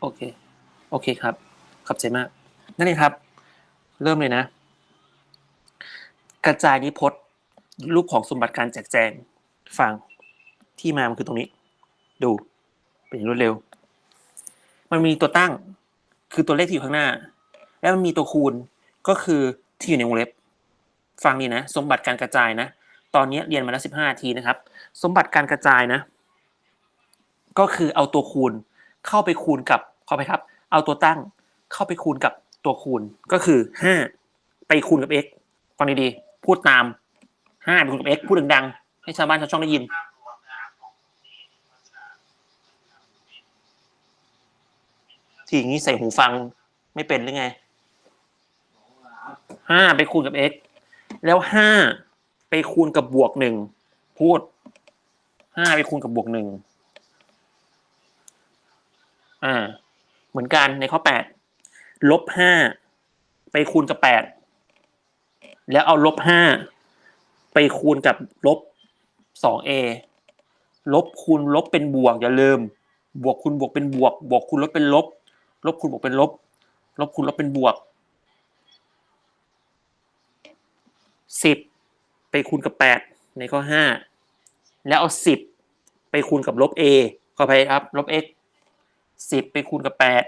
โอเค โอเคครับ ขอบใจมาก นั่นเองครับ เริ่มเลยนะ กระจายนิพจน์รูปของสมบัติการแจกแจง ฟัง ที่มามันคือตรงนี้ ดู เป็นอย่างรวดเร็ว มันมีตัวตั้ง คือตัวเลขที่อยู่ข้างหน้า แล้วมันมีตัวคูณ ก็คือที่อยู่ในวงเล็บ ฟังนี่นะ สมบัติการกระจายนะ ตอนนี้เรียนมาแล้วสิบห้าทีนะครับ สมบัติการกระจายนะ ก็คือเอาตัวคูณ เข้าไปคูณกับเขอไปครับ เอาตัวตั้งเข้าไปคูณกับตัวคูณก็คือห้าไปคูณกับ x ฟังดีๆ พูดตามห้าไปคูณกับ x พูดดังๆ ให้ชาวบ้านชาวช่องได้ยิน ทีอย่างนี้ใส่หูฟังไม่เป็นหรือไงห้าไปคูณกับ x แล้วห้าไปคูณกับบวกหนึ่งพูดห้าไปคูณกับบวกหนึ่ง อ่า เหมือนกันในข้อแปดลบห้าไปคูณกับแปดแล้วเอาลบห้าไปคูณกับลบสองเอลบคูณลบเป็นบวกอย่าลืม บวกคูณบวกเป็นบวก บวกคูณลบเป็นลบ ลบคูณบวกเป็นลบ ลบคูณลบเป็นบวกสิบไปคูณกับแปดในข้อห้าแล้วเอาสิบไปคูณกับลบ a ขอไปครับลบ x สิบไปคูณกับแปด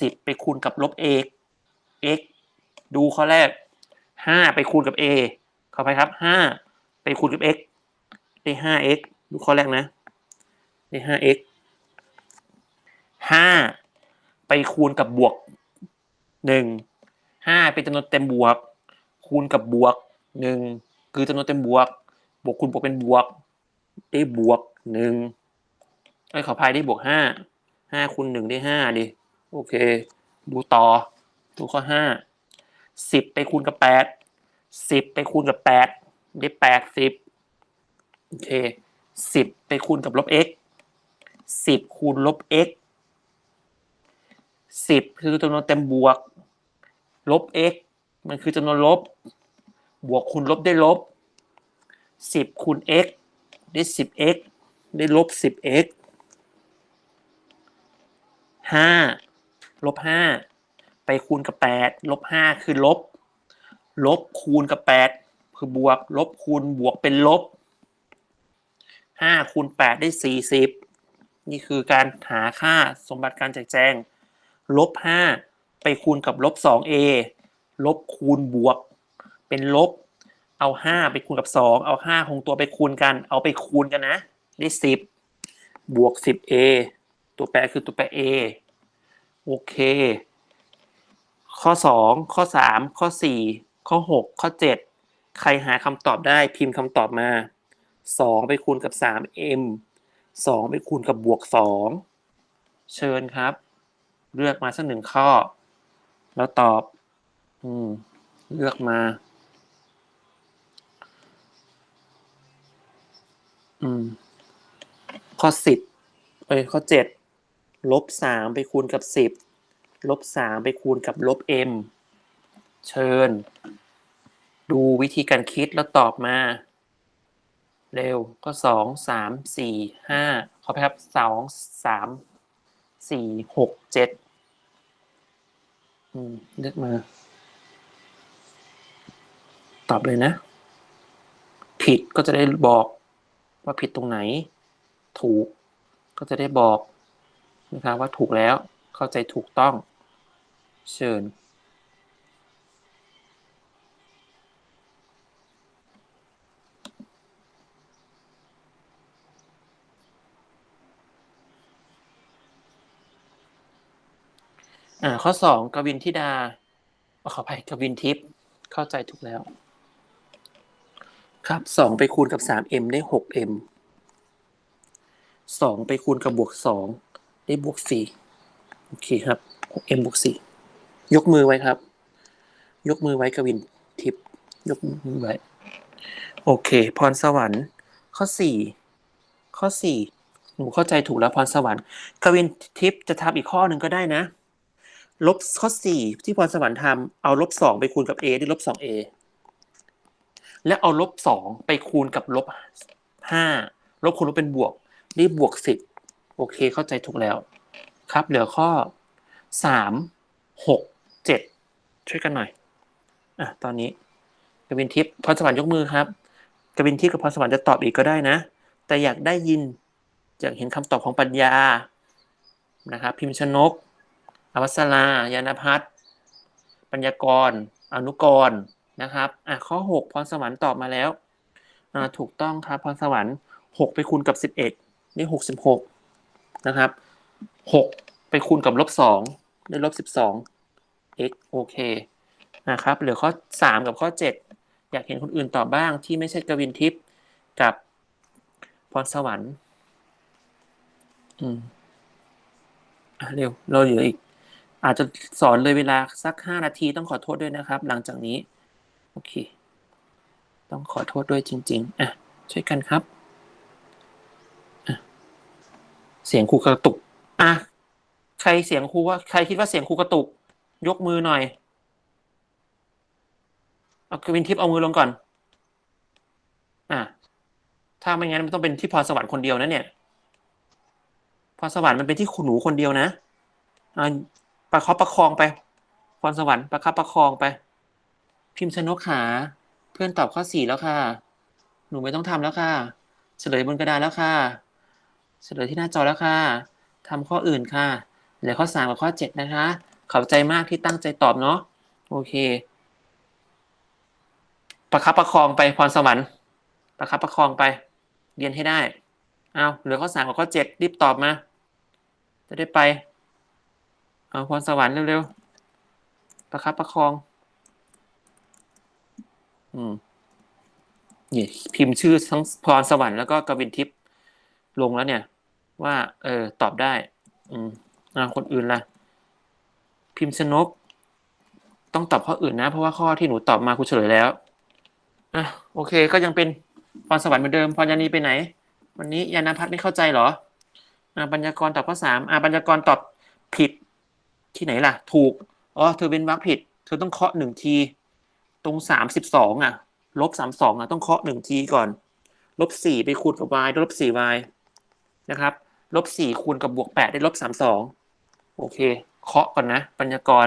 สิบไปคูณกับลบ a x ดูข้อแรกห้าไปคูณกับ a ขอไปครับห้าไปคูณกับ x ได้ห้า x ดูข้อแรกนะได้ห้า x ห้าไปคูณกับบวกหนึ่งห้าเป็นจำนวนเต็มบวก คูณกับบวกหนึ่งคือจำนวนเต็มบวก บวกคูณบวกเป็นบวก ได้บวกหนึ่งไอ้ขออภัยได้บวกห้า ห้าคูณหนึ่งได้ห้าดิ โอเค ดูต่อ ดูข้อห้าสิบไปคูณกับแปดสิบไปคูณกับแปดได้แปดสิบโอเคสิบไปคูณกับลบ x สิบคูณลบ x สิบคือจำนวนเต็มบวก ลบ x มันคือจำนวนลบ บวกคูณลบได้ลบสิบคูณ x ได้สิบ x ได้ลบสิบ x ห้าลบห้าไปคูณกับแปดลบห้าคือลบ ลบคูณกับแปดคือบวก ลบคูณบวกเป็นลบห้าคูณแปดได้สี่สิบนี่คือการหาค่าสมบัติการแจกแจงลบห้าไปคูณกับลบสองเอลบคูณบวก เป็นลบ เอาห้าไปคูณกับสองเอาห้าคงตัวไปคูณกัน เอาไปคูณกันนะได้สิบบวกสิบเอ ตัวแปรคือตัวแปร a โอเค ข้อสองข้อสามข้อสี่ข้อหกข้อเจ็ดใครหาคำตอบได้พิมพ์คำตอบมาสองไปคูณกับสาม m สองไปคูณกับบวกสองเชิญครับ เลือกมาสักหนึ่งข้อ แล้วตอบ อืม เลือกมา อืม ข้อสิบเอ้ยข้อเจ็ด ลบสามไปคูณกับสิบลบสามไปคูณกับลบ m เชิญ ดูวิธีการคิดแล้วตอบมา เร็วก็สองสามสี่ห้าขอไปครับสองสามสี่หกเจ็ดอืมเลือกมา ตอบเลยนะ ผิดก็จะได้บอกว่าผิดตรงไหน ถูกก็จะได้บอก นะครับว่าถูกแล้วเข้าใจถูกต้อง เชิญ อ่าข้อสองกวินทิดาขออภัยกวินทิพย์เข้าใจถูกแล้ว ครับสองไปคูณกับสาม m ได้หก m สองไปคูณกับบวกสอง ได้บวกสี่โอเคครับ m บวกสี่ยกมือไว้ครับ ยกมือไว้กวินทิพย์ยกมือไว้ โอเค พรสวรรค์ ข้อสี่ข้อสี่หนูเข้าใจถูกแล้วพรสวรรค์กวินทิพย์จะทำอีกข้อหนึ่งก็ได้นะลบข้อสี่ที่พรสวรรค์ทำเอาลบสองไปคูณกับ a ได้ลบสอง a และเอาลบสองไปคูณกับลบห้าลบคูณลบเป็นบวก ได้บวกสิบ โอเคเข้าใจถูกแล้ว ครับ เหลือข้อสามหกเจ็ดช่วยกันหน่อยอะตอนนี้กวินทิพย์พรสวรรค์ยกมือครับกวินทิพย์กับพรสวรรค์จะตอบอีกก็ได้นะ แต่อยากได้ยินอยากเห็นคำตอบของปัญญานะครับพิมพ์ชนก อวัสรายานพัฒน์ปัญญากร อนุกรนะครับอะข้อหกพรสวรรค์ตอบมาแล้วอ่าถูกต้องครับพรสวรรค์หกไปคูณกับสิบเอ็ดได้หกสิบหก นะครับหกไปคูณกับลบสองได้ลบสิบสอง x โอเคนะครับเหลือข้อสามกับข้อเจ็ดอยากเห็นคนอื่นต่อบ้างที่ไม่ใช่กวินทิพย์กับพรสวรรค์ อืมอเร็ว เราเหลืออีก อาจจะสอนเลยเวลาสักห้านาทีต้องขอโทษด้วยนะครับ หลังจากนี้ โอเค ต้องขอโทษด้วยจริง ๆ อะ ช่วยกันครับอะ เสียงครูกระตุก อะ ใครเสียงครูว่า ใครคิดว่าเสียงครูกระตุก ยกมือหน่อยเอากวินทิพย์เอามือลงก่อน อะ ถ้าไม่งั้นมันต้องเป็นที่พรสวรรค์คนเดียวนะเนี่ย พรสวรรค์มันเป็นที่คุณหนูคนเดียวนะอ่าประคับประคองไป พรสวรรค์ประคับประคองไป พิมพ์ชนกขา เพื่อนตอบข้อสี่แล้วค่ะ หนูไม่ต้องทำแล้วค่ะ เฉลยบนกระดานแล้วค่ะ เฉลยที่หน้าจอแล้วค่ะทำข้ออื่นค่ะเหลือข้อสามกับข้อเจ็ดนะคะ ขอบใจมากที่ตั้งใจตอบเนาะโอเค ประคับประคองไปพรสวรรค์ ประคับประคองไป เรียนให้ได้เอาเหลือข้อสามกับข้อเจ็ดรีบตอบมา จะได้ไป เอาพรสวรรค์เร็วๆ ประคับประคอง อืมนี่พิมพ์ชื่อทั้งพรสวรรค์แล้วก็กวินทิพย์ลงแล้วเนี่ย ว่า เออ ตอบได้ อืมคนอื่นล่ะ พิมพ์ชนก ต้องตอบข้ออื่นนะ เพราะว่าข้อที่หนูตอบมาครูเฉลยแล้วอะโอเค ก็ยังเป็นพรสวรรค์เหมือนเดิมพรยานีไปไหน วันนี้ยานาพัฒน์ไม่เข้าใจเหรออ่าปัญญากรตอบข้อสามอ่าปัญญากรตอบผิด ที่ไหนล่ะ ถูกอ๋อเธอเป็นวรรคผิด เธอต้องเคาะหนึ่งที ตรงสามสิบสองอะลบสามสองอะต้องเคาะหนึ่งทีก่อนลบสี่ไปคูณกับ y ลบสี่ y นะครับ ลบสี่คูณกับบวกแปดได้ลบสามสองโอเค เคาะก่อนนะปัญญากร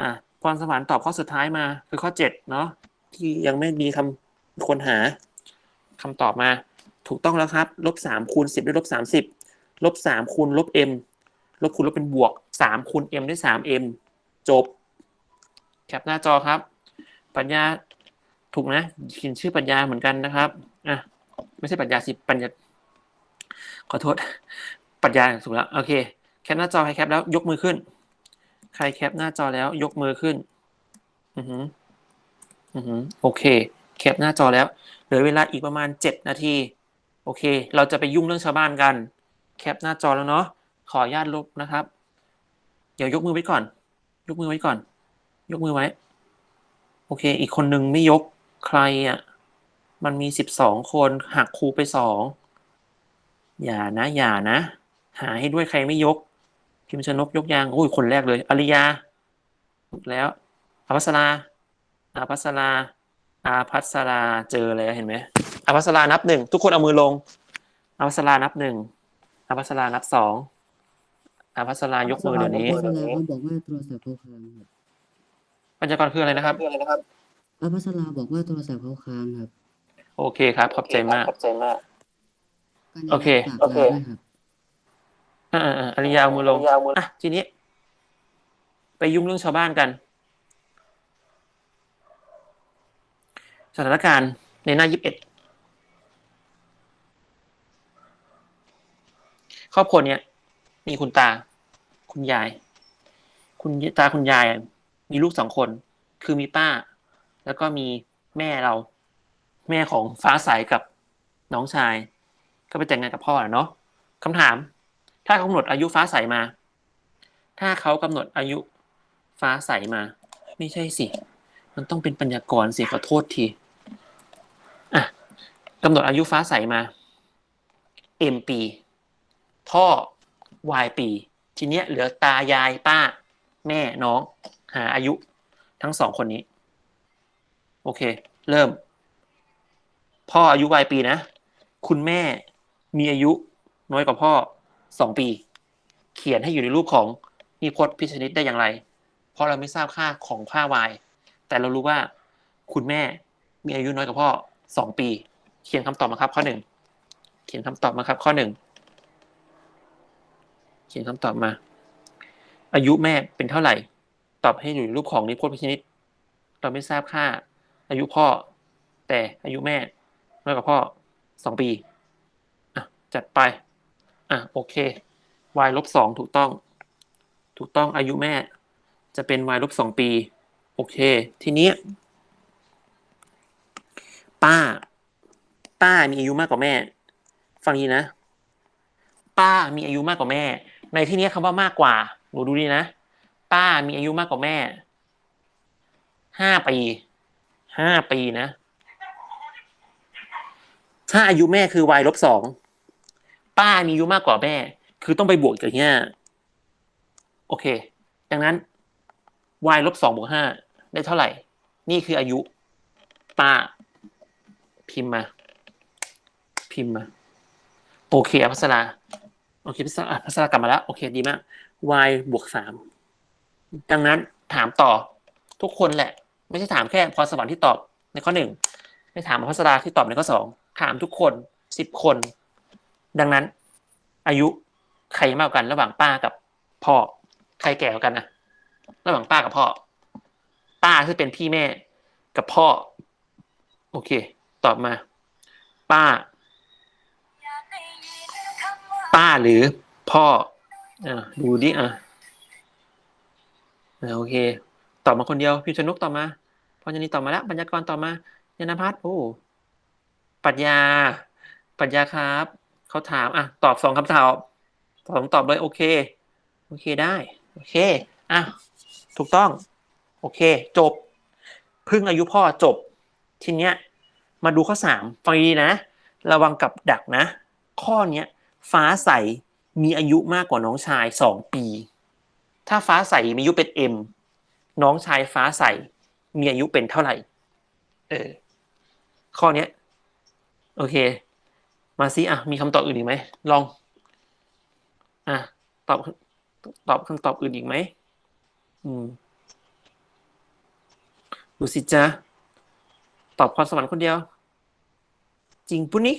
อะพรสวรรค์ตอบข้อสุดท้ายมา คือข้อเจ็ดเนาะที่ยังไม่มีคำคนหาคำตอบมา ถูกต้องแล้วครับลบสามคูณสิบได้ลบสามสิบลบสามคูณลบ m ลบคูณลบเป็นบวกสามคูณ m ได้สาม m จบ แคปหน้าจอครับ ปัญญาถูกนะเขียนชื่อปัญญาเหมือนกันนะครับอะไม่ใช่ปัญญาสิปัญญา ขอโทษปัญญาถูกแล้วโอเคแคปหน้าจอใครแคปแล้วยกมือขึ้น ใครแคปหน้าจอแล้วยกมือขึ้น อือหืออือหือโอเค แคปหน้าจอแล้วเหลือเวลาอีกประมาณเจ็ดนาที โอเค เราจะไปยุ่งเรื่องชาวบ้านกัน แคปหน้าจอแล้วเนาะขออนุญาตลบนะครับ เดี๋ยวยกมือไว้ก่อน ยกมือไว้ก่อน ยกมือไว้ โอเค อีกคนนึงไม่ยกใครอะ มันมีสิบสองคนหักครูไปสอง อย่านะอย่านะ หาให้ด้วยใครไม่ยก พิมพ์ชนกยกยางโอ้ยคนแรกเลย อริยาถูกแล้วอภัสราอาภัสราอาภัสราเจอแล้วเห็นไหมอาภัสรานับหนึ่งทุกคนเอามือลงอาภัสรานับหนึ่งอาภัสรานับสองอาภัสรายกมือเดี๋ยวนี้อัพัสราเขาบอกว่าโทรศัพท์เขาค้างครับปัญญากรคืออะไรนะครับอัพัสราบอกว่าโทรศัพท์เขาค้างครับ โอเคครับ ขอบใจมากกัญญาโอเคฝาก โอเคลาด้วยครับอ่าอ่าอริยาเอามือลงอะทีนี้ ไปยุ่งเรื่องชาวบ้านกัน สถานการณ์ในหน้ายี่สิบเอ็ดครอบครัวเนี้ยมีคุณตา คุณยาย คุณตาคุณยายมีลูกสองคน คือมีป้า แล้วก็มีแม่เรา แม่ของฟ้าใสกับน้องชาย ก็ไปแต่งงานกับพ่ออเนาะคำถาม ถ้าเขากำหนดอายุฟ้าใสมา ถ้าเขากำหนดอายุฟ้าใสมา ไม่ใช่สิ มันต้องเป็นปัญญากรสิขอโทษทีอะกำหนดอายุฟ้าใสมา M ปี พ่อ Y ปี ทีเนี้ยเหลือตายายป้า แม่น้อง หาอายุทั้งสองคนนี้ โอเค เริ่ม พ่ออายุ Y ปีนะ คุณแม่ มีอายุน้อยกว่าพ่อสองปี เขียนให้อยู่ในรูปของนิพจน์พิชนิดได้อย่างไร เพราะเราไม่ทราบค่าของค่า y แต่เรารู้ว่าคุณแม่มีอายุน้อยกว่าพ่อสองปี เขียนคำตอบมาครับ ข้อหนึ่งเขียนคำตอบมาครับ ข้อหนึ่งเขียนคำตอบมา อายุแม่เป็นเท่าไหร่ ตอบให้อยู่ในรูปของนิพจน์พิชนิดเราไม่ทราบค่า อายุพ่อ แต่อายุแม่น้อยกว่าพ่อสองปี จัดไป อะโอเค y ลบสองถูกต้อง ถูกต้องอายุแม่ จะเป็น y ลบสองปี โอเค ทีนี้ ป้า ป้ามีอายุมากกว่าแม่ ฟังดีนะ ป้ามีอายุมากกว่าแม่ ในที่นี้คำว่ามากกว่า หนูดูดีนะ ป้ามีอายุมากกว่าแม่ ห้าปี ห้าปีนะ ถ้าอายุแม่คือ y ลบสอง ป้ามีอายุมากกว่าแม่ คือต้องไปบวกกับเนี้ยโอเค ดังนั้น y ลบสองบวกห้าได้เท่าไหร่ นี่คืออายุ ป้า พิมพ์มา พิมพ์มา โอเคอภัสราโอเคพัสราอะพัสรากลับมาแล้ว โอเค ดีมาก y บวกสามดังนั้นถามต่อทุกคนแหละ ไม่ใช่ถามแค่พรสวรรค์ที่ตอบในข้อหนึ่งไม่ถามอภัสราที่ตอบในข้อสองถามทุกคนสิบคน ดังนั้น อายุใครมากกว่ากันระหว่างป้ากับพ่อใครแก่กว่ากันนะระหว่างป้ากับพ่อ ป้าที่เป็นพี่แม่กับพ่อ โอเค ตอบมา ป้า ป้าหรือพ่ออ่าดูดิอะโอเค ตอบมาคนเดียวพิมพ์ชนุกตอบมาพรยานีตอบมาแล้วปัญญากรตอบมายานพัฒน์โอ้ปรัชญาปรัชญาครับ เขาถาม อะ ตอบสองคำตอบสองตอบเลยโอเค โอเคได้ โอเค อะ ถูกต้อง โอเค จบ พึ่งอายุพ่อจบ ทีเนี้ย มาดูข้อสามฟังดีนะ ระวังกับดักนะ ข้อเนี้ย ฟ้าใสมีอายุมากกว่าน้องชายสองปี ถ้าฟ้าใสมีอายุเป็นเอ็มน้องชายฟ้าใสมีอายุเป็นเท่าไหร่ เออ ข้อเนี้ย โอเค มาซิอะมีคำตอบอื่นอีกไหมลองอะตอบตอบคำตอบอื่นอีกไหมอืมดูสิจ๊ะตอบความสวรรค์คนเดียว จริงปุนี่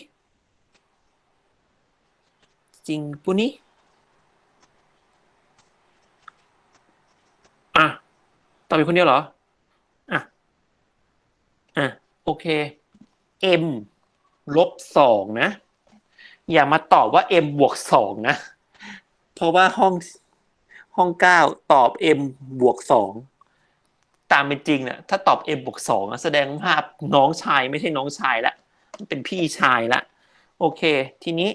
จริงปุนี่อะตอบอีกคนเดียวเหรออะอะโอเค m ลบสองนะ อย่ามาตอบว่า m บวกสองนะ เพราะว่าห้องห้องเก้าตอบ m บวกสองตามเป็นจริงนะถ้าตอบ m บวกสองแสดงว่าน้องชายไม่ใช่น้องชายละเป็นพี่ชายละ โอเค ทีนี้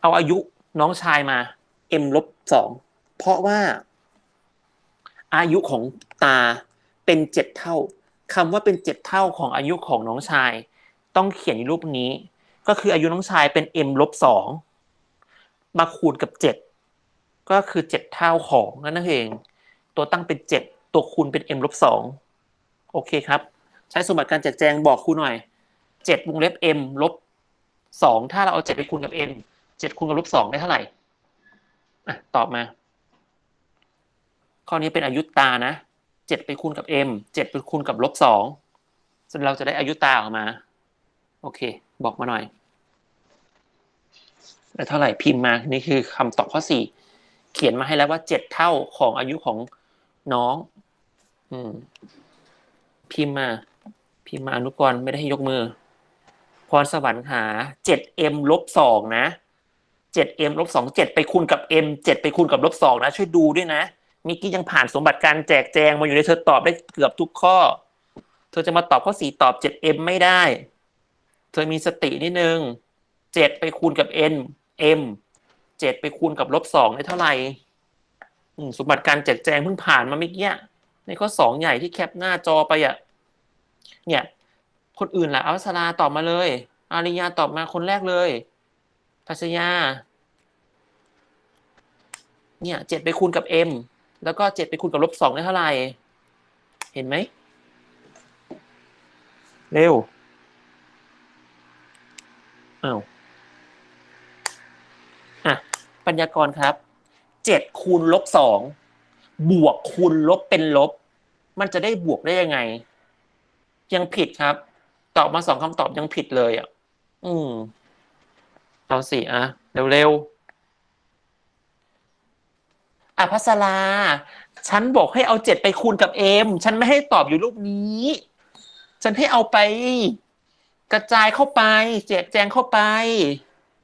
เอาอายุน้องชายมา m ลบสองเพราะว่า อายุของตาเป็นเจ็ดเท่าคำว่าเป็นเจ็ดเท่าของอายุของน้องชาย ต้องเขียนในรูปนี้ ก็คืออายุน้องชายเป็น m ลบสองมาคูณกับเจ็ดก็คือเจ็ดเท่าของนั่นเอง ตัวตั้งเป็นเจ็ดตัวคูณเป็น m ลบสองโอเคครับ ใช้สมบัติการแจกแจงบอกครูหน่อยเจ็ดวงเล็บ m ลบสองถ้าเราเอาเจ็ดไปคูณกับ m เจ็ดคูณกับลบสองได้เท่าไหร่อะตอบมา ข้อนี้เป็นอายุตานะเจ็ดไปคูณกับ m เจ็ดไปคูณกับลบสองเราจะได้อายุตาออกมา โอเค บอกมาหน่อยได้เท่าไหร่พิมพ์มา นี่คือคำตอบข้อสี่เขียนมาให้แล้วว่าเจ็ดเท่าของอายุของน้อง อืม พิมพ์มา พิมพ์มาอนุกรณ์ไม่ได้ให้ยกมือ พรสวรรค์หาเจ็ด m ลบสองนะเจ็ด m ลบสองเจ็ดไปคูณกับ m เจ็ดไปคูณกับลบสองนะ ช่วยดูด้วยนะมิกกี้ยังผ่านสมบัติการแจกแจงมาอยู่ในเธอตอบได้เกือบทุกข้อ เธอจะมาตอบข้อสี่ตอบเจ็ด m ไม่ได้ เธอมีสตินิดนึงเจ็ดไปคูณกับ n m เจ็ดไปคูณกับลบสองได้เท่าไหร่สมบัติการแจกแจงเพิ่งผ่านมาเมื่อกี้ในข้อสองใหญ่ที่แคปหน้าจอไปอะ เนี่ย คนอื่นล่ะอัลสราตอบมาเลย อาริยาตอบมาคนแรกเลยพัชยา เนี่ยเจ็ดไปคูณกับ m แล้วก็เจ็ดไปคูณกับลบสองได้เท่าไหร่ เห็นไหม เร็ว อ้าวอะปัญญากรครับเจ็ดคูณลบสองบวกคูณลบเป็นลบ มันจะได้บวกได้ยังไง ยังผิดครับ ตอบมาสองคำตอบยังผิดเลยอะ อืมเอาสิอะเร็วๆอะพัสราฉันบอกให้เอาเจ็ดไปคูณกับเอ็มฉันไม่ให้ตอบอยู่รูปนี้ ฉันให้เอาไป กระจายเข้าไป แจกแจงเข้าไป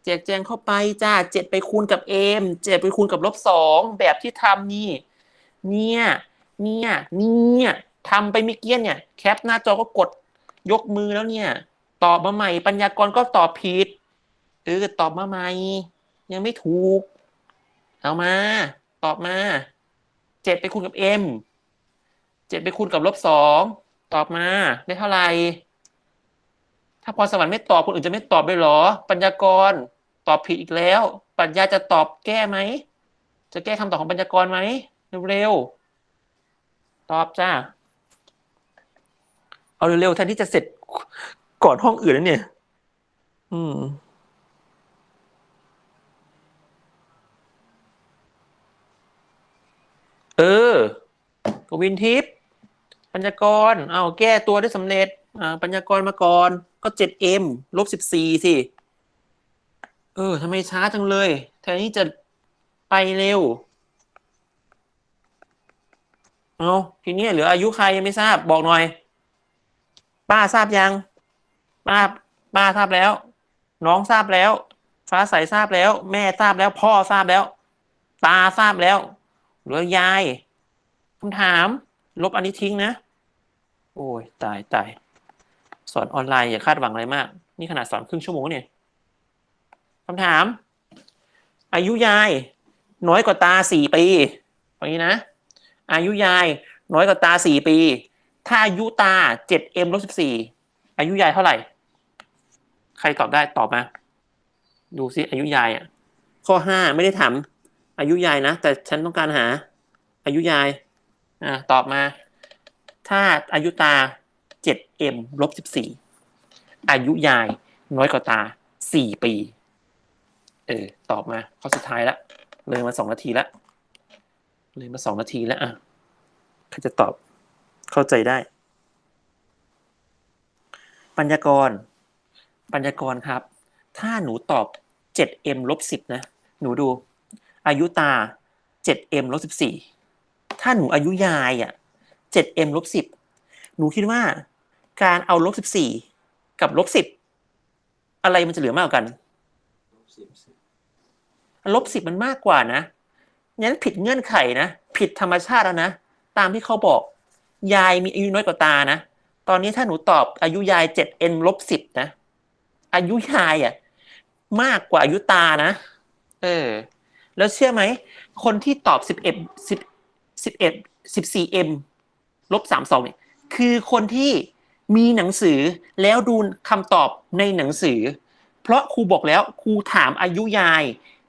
แจกแจงเข้าไปจ้าเจ็ดไปคูณกับเอ็มเจ็ดไปคูณกับลบสองแบบที่ทำนี่ เนี่ย เนี่ย เนี่ยทำไปมื่อกี้ยเนี่ย แคปหน้าจอก็กดยกมือแล้วเนี่ย ตอบมาใหม่ ปัญญากรก็ตอบผิดเออตอบมาใหม่ ยังไม่ถูก เอามา ตอบมาเจ็ดไปคูณกับเอ็มเจ็ดไปคูณกับลบสองตอบมาได้เท่าไหร่ ถ้าพรสวรรค์ไม่ตอบคนอื่นจะไม่ตอบเลยหรอ ปัญญากรตอบผิดอีกแล้ว ปัญญาจะตอบแก้ไหม จะแก้คำตอบของปัญญากรไหมเร็วๆตอบจ้า เอาเร็วๆแทนที่จะเสร็จก่อนห้องอื่นแล้วเนี่ย อืมเออ กวินทิพย์ปัญญากร เอาแก้ตัวได้สำเร็จ ปัญญากรมาก่อน ก็เจ็ดเอ็มลบสิบสี่สิ เออทำไมช้าจังเลย แทนที่จะไปเร็ว เอาทีนี้เหลืออายุใครยังไม่ทราบบอกหน่อย ป้าทราบยัง ป้า ป้าทราบแล้ว น้องทราบแล้ว ฟ้าใสทราบแล้ว แม่ทราบแล้ว พ่อทราบแล้ว ตาทราบแล้ว เหลือยายคำถาม ลบอันนี้ทิ้งนะ โอ้ย ตายตาย สอนออนไลน์อย่าคาดหวังอะไรมาก นี่ขนาดสอนครึ่งชั่วโมงเนี่ยคำถาม อายุยาย น้อยกว่าตาสี่ปีอย่างนี้นะ อายุยาย น้อยกว่าตาสี่ปี ถ้าอายุตาเจ็ดเอ็มลบสิบสี่อายุยายเท่าไหร่ ใครตอบได้ตอบมา ดูซิอายุยายอะ ข้อห้าไม่ได้ถามอายุยายนะ แต่ฉันต้องการหา อายุยาย อ่าตอบมา ถ้าอายุตา เจ็ดเอ็มลบสิบสี่อายุยายน้อยกว่าตาสี่ปี เออ ตอบมาข้อสุดท้ายละ เลยมาสองนาทีละ เลยมาสองนาทีแล้วอะใครจะตอบเข้าใจได้ ปัญญากร ปัญญากรครับ ถ้าหนูตอบ 7m ลบ10 นะ หนูดู อายุตา 7m ลบ14 ถ้าหนูอายุยายอะ 7m ลบ10 หนูคิดว่า การเอาลบ14กับลบ10อะไรมันจะเหลือมากกว่ากันลบ10มันมากกว่านะงั้นผิดเงื่อนไขนะ ผิดธรรมชาติแล้วนะ ตามที่เขาบอก ยายมีอายุน้อยกว่าตานะ ตอนนี้ถ้าหนูตอบอายุยาย 7n ลบ10นะ อายุยายอะมากกว่าอายุตานะ เออ แล้วเชื่อไหม คนที่ตอบสิบเอ็ดสิบสิบเอ็ดสิบสี่เอ็มลบสามสองเนี่ย คือคนที่ มีหนังสือแล้วดูคำตอบในหนังสือ เพราะครูบอกแล้วครูถามอายุยาย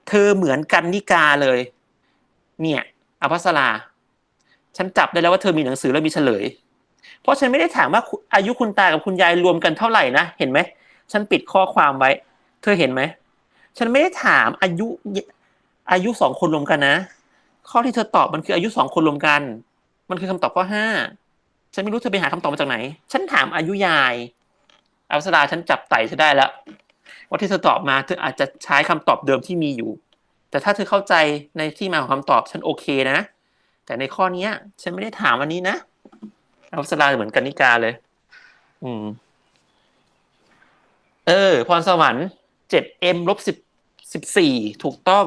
เธอเหมือนกันนิกาเลย เนี่ยอภัสราฉันจับได้แล้วว่าเธอมีหนังสือแล้วมีเฉลย เพราะฉันไม่ได้ถามว่าอายุคุณตากับคุณยายรวมกันเท่าไหร่นะเห็นไหมฉันปิดข้อความไว้ เธอเห็นไหมฉันไม่ได้ถามอายุอายุสองคนรวมกันนะ ข้อที่เธอตอบมันคืออายุสองคนรวมกัน มันคือคำตอบข้อห้า ฉันไม่รู้เธอไปหาคำตอบมาจากไหน ฉันถามอายุยายอัสราฉันจับไต่เธอได้แล้วว่าที่เธอตอบมาเธออาจจะใช้คำตอบเดิมที่มีอยู่ แต่ถ้าเธอเข้าใจในที่มาของคำตอบฉันโอเคนะ แต่ในข้อเนี้ย ฉันไม่ได้ถามอันนี้นะอัสราเหมือนกันนิกาเลย อืม เออ พรสวรรค์เจ็ดเอ็มลบสิบสิบสี่ถูกต้อง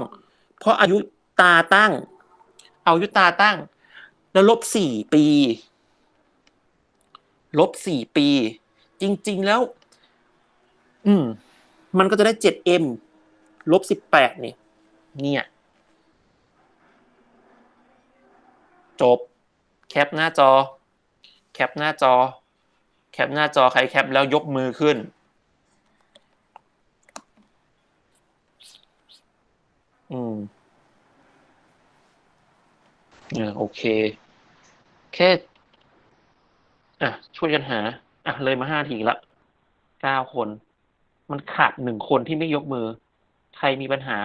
เพราะอายุตาตั้ง เอาอายุตาตั้ง แล้วลบสี่ปี ลบสี่ปี จริง ๆ แล้ว อืม มันก็จะได้เจ็ดเอ็มลบสิบแปดนี่ เนี่ย จบ แคปหน้าจอ แคปหน้าจอ แคปหน้าจอใครแคปแล้วยกมือขึ้นอืมเออโอเค แค่ อะช่วยกันหา อะเลยมาห้าทีละเก้าคน มันขาดหนึ่งคนที่ไม่ยกมือ ใครมีปัญหา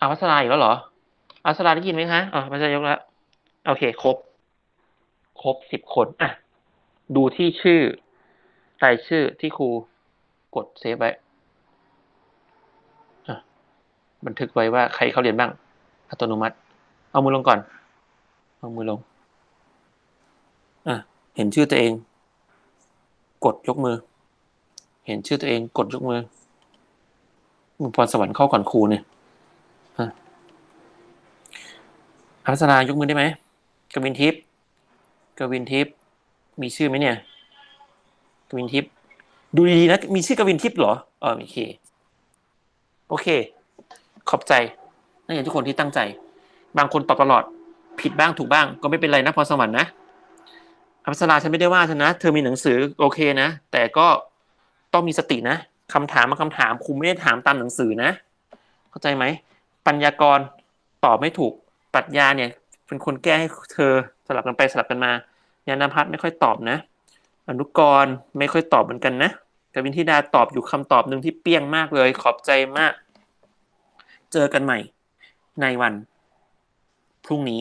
อาวัสราอีกแล้วเหรออาวัสราได้ยินไหมคะอ๋อพัชรายกแล้วโอเค ครบ ครบสิบคน อะ ดูที่ชื่อรายชื่อที่ครูกดเซฟไว้บันทึกไว้ว่าใครเขาเรียนบ้าง อัตโนมัติ เอามือลงก่อน เอามือลง เห็นชื่อตัวเอง กดยกมือ เห็นชื่อตัวเอง กดยกมือมึงพรสวรรค์เข้าก่อนครูเนี่ยอะอัศรายกมือได้ไหมกวินทิพย์กวินทิพย์มีชื่อไหมเนี่ย กวินทิพย์ดูดีๆนะ มีชื่อกวินทิพย์เหรอเออโอเค โอเค ขอบใจนักเรียนทุกคนที่ตั้งใจ บางคนตอบตลอด ผิดบ้างถูกบ้าง ก็ไม่เป็นไรนะพรสวรรค์นะ อัศราฉันไม่ได้ว่าเธอนะ เธอมีหนังสือโอเคนะ แต่ก็ต้องมีสตินะคำถามมาคำถามครูไม่ได้ถามตามหนังสือนะ เข้าใจไหม ปัญญากรตอบไม่ถูก ปรัชญาเนี่ย เป็นคนแก้ให้เธอสลับกันไปสลับกันมายานพัฒน์ไม่ค่อยตอบนะ อนุกรไม่ค่อยตอบเหมือนกันนะกวินธิดาตอบอยู่คำตอบหนึ่งที่เปี้ยงมากเลย ขอบใจมาก เจอกันใหม่ ในวัน พรุ่งนี้